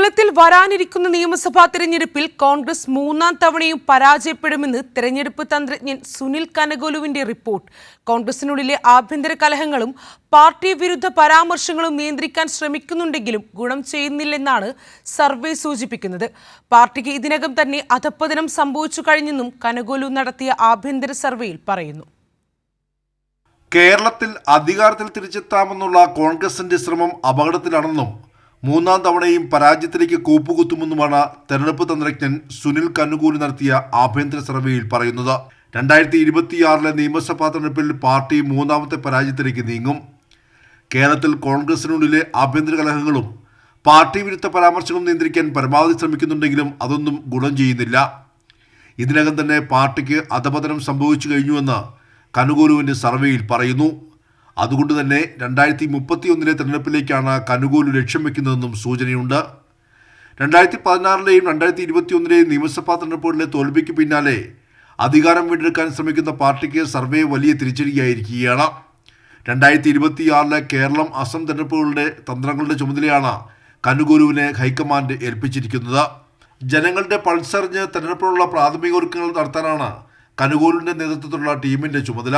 കേരളത്തിൽ വരാനിരിക്കുന്ന നിയമസഭാ തെരഞ്ഞെടുപ്പിൽ കോൺഗ്രസ് മൂന്നാം തവണയും പരാജയപ്പെടുമെന്ന് തെരഞ്ഞെടുപ്പ് തന്ത്രജ്ഞൻ സുനിൽ കനഗോലുവിന്റെ റിപ്പോർട്ട്. കോൺഗ്രസിനുള്ളിലെ ആഭ്യന്തര കലഹങ്ങളും പാർട്ടി വിരുദ്ധ പരാമർശങ്ങളും നിയന്ത്രിക്കാൻ ശ്രമിക്കുന്നുണ്ടെങ്കിലും ഗുണം ചെയ്യുന്നില്ലെന്നാണ് സർവേ സൂചിപ്പിക്കുന്നത്. പാർട്ടിക്ക് ഇതിനകം തന്നെ അധപ്പതനം സംഭവിച്ചു കഴിഞ്ഞെന്നും കനഗോലു നടത്തിയ ആഭ്യന്തര സർവേയിൽ പറയുന്നു. കേരളത്തിൽ അധികാരത്തിൽ തിരിച്ചെത്താമെന്നുള്ള കോൺഗ്രസിന്റെ ശ്രമം അപകടത്തിലാണെന്നും മൂന്നാം തവണയും പരാജയത്തിലേക്ക് കൂപ്പുകുത്തുമെന്നുമാണ് തെരഞ്ഞെടുപ്പ് തന്ത്രജ്ഞൻ സുനിൽ കന്നുകൂലി നടത്തിയ ആഭ്യന്തര സർവേയിൽ പറയുന്നത്. രണ്ടായിരത്തി ഇരുപത്തിയാറിലെ നിയമസഭാ തെരഞ്ഞെടുപ്പിൽ പാർട്ടി മൂന്നാമത്തെ പരാജയത്തിലേക്ക് നീങ്ങും. കേരളത്തിൽ കോൺഗ്രസിനുള്ളിലെ ആഭ്യന്തര കലഹങ്ങളും പാർട്ടി വിരുദ്ധ പരാമർശങ്ങളും നിയന്ത്രിക്കാൻ പരമാവധി ശ്രമിക്കുന്നുണ്ടെങ്കിലും അതൊന്നും ഗുണം ചെയ്യുന്നില്ല. ഇതിനകം തന്നെ പാർട്ടിക്ക് അധപതനം സംഭവിച്ചു കഴിഞ്ഞുവെന്ന് കനുകൂലുവിന്റെ സർവേയിൽ പറയുന്നു. അതുകൊണ്ട് തന്നെ രണ്ടായിരത്തി മുപ്പത്തി ഒന്നിലെ തെരഞ്ഞെടുപ്പിലേക്കാണ് കനുകൂലു ലക്ഷ്യം വെക്കുന്നതെന്നും സൂചനയുണ്ട്. രണ്ടായിരത്തി പതിനാറിലെയും രണ്ടായിരത്തി ഇരുപത്തി ഒന്നിലെയും നിയമസഭാ തെരഞ്ഞെടുപ്പുകളിലെ തോൽവിക്ക് പിന്നാലെ അധികാരം വീണ്ടെടുക്കാൻ ശ്രമിക്കുന്ന പാർട്ടിക്ക് സർവേ വലിയ തിരിച്ചടിയായിരിക്കുകയാണ്. രണ്ടായിരത്തി ഇരുപത്തിയാറിലെ കേരളം അസം തെരഞ്ഞെടുപ്പുകളുടെ തന്ത്രങ്ങളുടെ ചുമതലയാണ് കനുഗുരുവിനെ ഹൈക്കമാൻഡ് ഏൽപ്പിച്ചിരിക്കുന്നത്. ജനങ്ങളുടെ പൾസറിഞ്ഞ് തെരഞ്ഞെടുപ്പിനുള്ള പ്രാഥമിക ഒരുക്കങ്ങൾ നടത്താനാണ് കനുകൂലിന്റെ നേതൃത്വത്തിലുള്ള ടീമിന്റെ ചുമതല.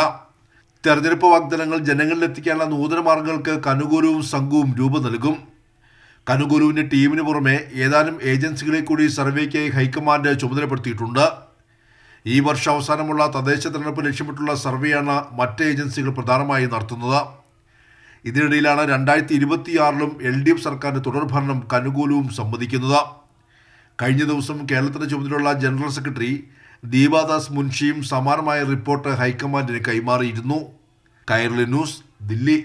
തെരഞ്ഞെടുപ്പ് വാഗ്ദാനങ്ങൾ ജനങ്ങളിൽ എത്തിക്കാനുള്ള നൂതന മാർഗങ്ങൾക്ക് കനുഗുരുവും സംഘവും രൂപം നൽകും. കനുഗുരുവിന്റെ ടീമിന് പുറമെ ഏതാനും ഏജൻസികളെ കൂടി സർവേക്കായി ഹൈക്കമാൻഡ് ചുമതലപ്പെടുത്തിയിട്ടുണ്ട്. ഈ വർഷം അവസാനമുള്ള തദ്ദേശ തെരഞ്ഞെടുപ്പ് ലക്ഷ്യമിട്ടുള്ള സർവേയാണ് മറ്റ് ഏജൻസികൾ പ്രധാനമായും നടത്തുന്നത്. ഇതിനിടയിലാണ് രണ്ടായിരത്തി ഇരുപത്തിയാറിലും എൽ ഡി എഫ് സർക്കാരിന്റെ തുടർഭരണം കനുകൂലവും സമ്മതിക്കുന്നത്. കഴിഞ്ഞ ദിവസം കേരളത്തിന് ചുമതലയുള്ള ജനറൽ സെക്രട്ടറി ദീപാദാസ് മുൻഷിയും സമാനമായ റിപ്പോർട്ട് ഹൈക്കമാൻഡിന് കൈമാറിയിരുന്നു. കൈരളി ന്യൂസ് ദില്ലി.